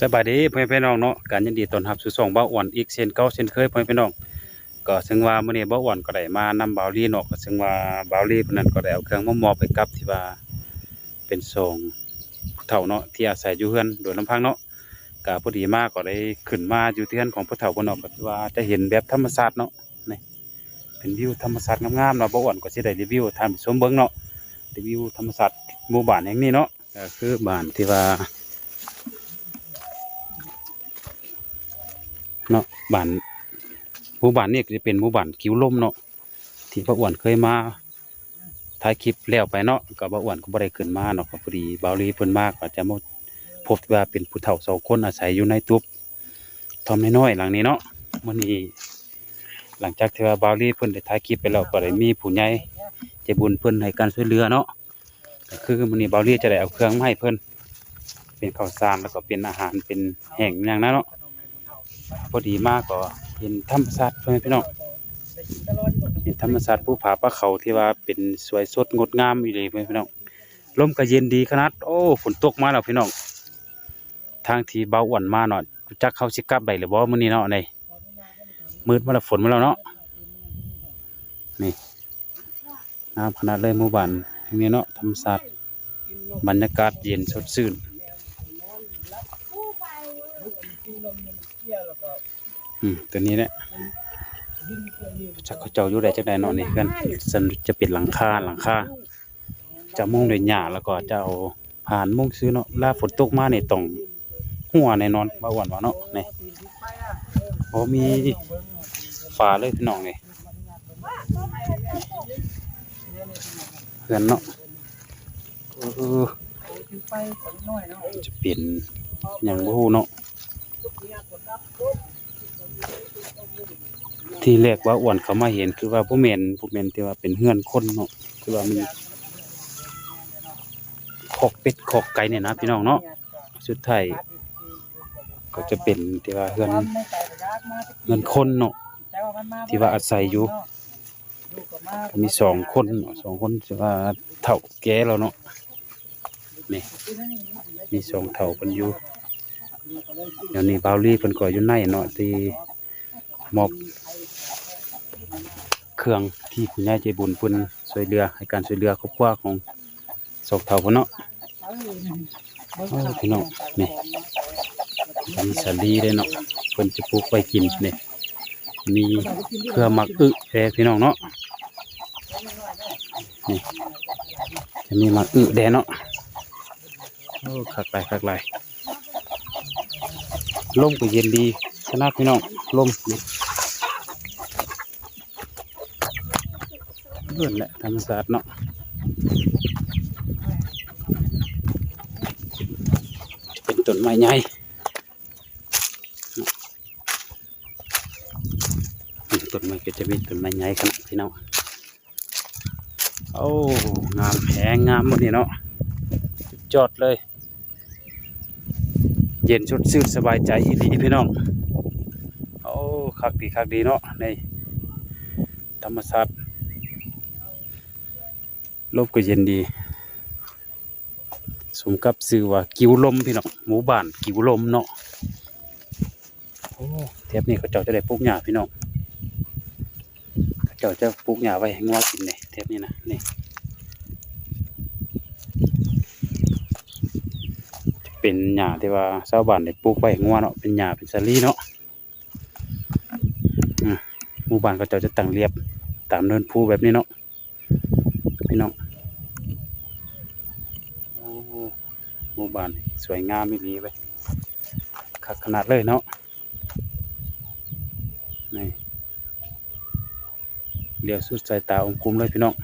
สบายดีพ่อแม่พี่น้องเนาะการยินดีต้อนรับสู่ช่องเบ้าอ้วนอีกเช่นเก่าเช่นเคยพ่อแม่พี่น้องก็ซึ่งว่ามื้อนี้เบ้าอ้วนก็ได้มานำบาวลีเนาะก็ซึ่งว่าบาวลีเพิ่นนั้นก็ได้เอาเครื่องมามอบให้กับที่ว่าเป็นสองผู้เฒ่าเนาะที่อาศัยอยู่เฮือนโดยลำพังเนาะก็พอดีมากก็ได้ขึ้นมาอยู่ที่เฮือนของผู้เฒ่าเพิ่นเนาะก็ว่าจะเห็นแบบธรรมชาติเนาะนี่เป็นวิวธรรมชาติงามๆเนาะเบ้าอ้วนก็สิได้รีวิวท่านผู้ชมเบิ่งเนาะรีวิวธรรมชาติหมู่บ้านแห่งนี้เนาะก็คือบ้านที่ว่า เนาะบ้านหมู่บ้านนี่จะเป็นหมู่บ้านคิ้วลมเนาะที่ป้าอ้วนเคยมาถ่ายคลิปแล้วไปเนาะก็ป้าอ้วนก็บ่ได้ขึ้นมาเนาะก็พอดีบาวลีเพิ่นมาก็จจะมาพบว่าเป็นผู้เฒ่าสองคนอาศัยอยู่ในตุบทอมน้อยๆหลังนี้เนาะมื้อนี้หลังจากที่ว่าบาวลีเพิ่นได้ถ่ายคลิปไปแล้วก็ได้มีผู้ใหญ่ใจบุญเพิ่นให้การช่วยเหลือเนาะก็คือมื้อนี้บาวลีจะได้เอาเครื่องมาให้เพิ่นเป็นข้าวสารแล้วก็เป็นอาหารเป็นแห้งอย่างนั้นเนาะ พอดีมากก็เห็นธรรมศาสตร์พ่อแม่พี่น้องเห็นธรรมศาสตร์ภูผาปะเขาที่ว่าเป็นสวยสดงดงามอีหลีพ่อแม่พี่น้องลมก็เย็นดีขนาดโอ้ฝนตกมาแล้วพี่น้องทางทีเบาอ่อนมาเนาะรู้จักเขาสิกลับได้หรือบ่มื้อนี้เนาะในมืดมาแล้วฝนมาแล้วเนาะนี่งามขนาดเลยหมู่บ้านแห่งนี้เนาะธรรมศาสตร์บรรยากาศเย็นสดชื่น ตัวนี้แหละจักเขาเจ้าอยู่ได้จักไดเนาะนี่เพื่อนสันจะเป็นหลังคาหลังคาจะมุ่งด้วยหญ้าแล้วก็จะเอาผ่านมุ่งซื้อเนาะเวลาฝนตกมานี่ต้องหัวแน่นอนบ่าหวันว่าเนาะนี่โอ้มีฝาเลยพี่น้องนี่เพื่อนเนาะจะเป็น หยังบ่ฮู้เนาะที่แรกว่าอ้วนเขามาเห็นคือว่าผู้แมนผู้แมนที่ว่าเป็นเฮือนคนเนาะคือว่ามีขอกเป็ดขอกไก่เนี่ยนะพี่น้องเนาะสุดท้ายก็จะเป็นที่ว่าเฮือนเฮือนคนเนาะที่ว่าอาศัยอยู่มีสองคนสองคนที่ว่าเฒ่าแก่แล้วเนาะ นี่ มีสองเฒ่าเพิ่นอยู่เดี๋ยวนี้บาวลี่เพิ่นก็อยู่ในเนาะที่มอบเครื่องที่คุณยายใจบุญเพิ่นช่วยเหลือให้การช่วยเหลือครอบครัวของสองเฒ่าเพิ่นเนาะโอ้พี่น้องนี่มีสาลีเลยเนาะเพิ่นจะปลูกไว้กินนี่มีเครือหมักอึแท้พี่น้องเนาะนี่จะมีหมักอึแดเนาะ โอ้คักหลายคักหลายลมก็เย็นดีขนาดพี่น้องลมเพื่อนแหละธรรมศาสตร์เนาะเป็นต้นไม้ใหญ่ต้นไม้ก็จะมีต้นไม้ใหญ่ขนาดพี่น้องโอ้งามแพงงามหมดนี่เนาะสุดยอดเลย เย็นชดชื่นสบายใจอีหลีพี่น้องโอ้คักดีคักดีเนาะในธรรมศาสตร์ลมก็เย็นดีสมกับชื่อว่ากิวลมพี่น้องหมู่บ้านกิวลมเนาะโอ้เทปนี้เขาเจ้าจะได้ปลูกหญ้าพี่น้องเขาเจ้าจะปลูกหญ้าไว้ให้งัวกินเนี่ยเทปนี้นะนี่จะ เป็นหญ้าที่ว่าชาวบ้านได้ปลูกไว้งัวเนาะเป็นหญ้าเป็นสาลีเนาะมหมู่บ้านเขาเจ้าจะตั้งเรียบตามเนินภูแบบนี้เนาะพี่น้องหมู่บ้านสวยงามอีหลีไปคักขนาดเลยเนาะนี่เลี้ยวสุดสายตาองคุมเลยพี่น้อง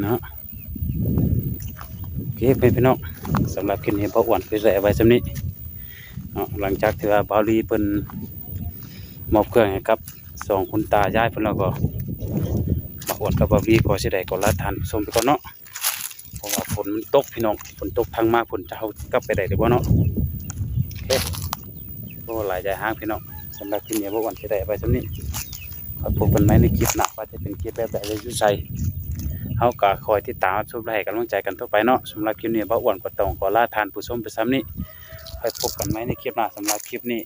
เนาะโอเคเป็นพี่น้องสำหรับคลิปนี้พ่ออ้วนคือใส่ไว้สำนี้เนาะหลังจากที่ว่าบาลีเพิ่นมอบเครื่องให้กับสองคุณตายายเพิ่นแล้วก็มาอวดกับบาวีก็สิได้ก็ลาทานผู้ชมไปก่อนเนาะเพราะว่าฝนมันตกพี่น้องฝนตกพังมากฝนจะเอากลับไปได้หรือบ่เนาะโอเคก็หลายใจห้างพี่น้องสำหรับคลิปนี้บ่วันสิได้ไปสำนี้ขอพบกันใหม่ในคลิปหน้าว่าจะเป็นคลิปแบบใดจะอยู่ใส่ เฮาก็คอยติดตามชมและให้กำลังใจกันทั่วไปเนาะสำหรับคลิปนี้บ่อ้วนก็ต้องขอลาทานผู้ชมไปซ้ำนี้ค่อยพบกันไหมในคลิปหน้าสำหรับคลิปนี้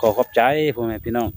ขอขอบใจพ่อแม่พี่น้อง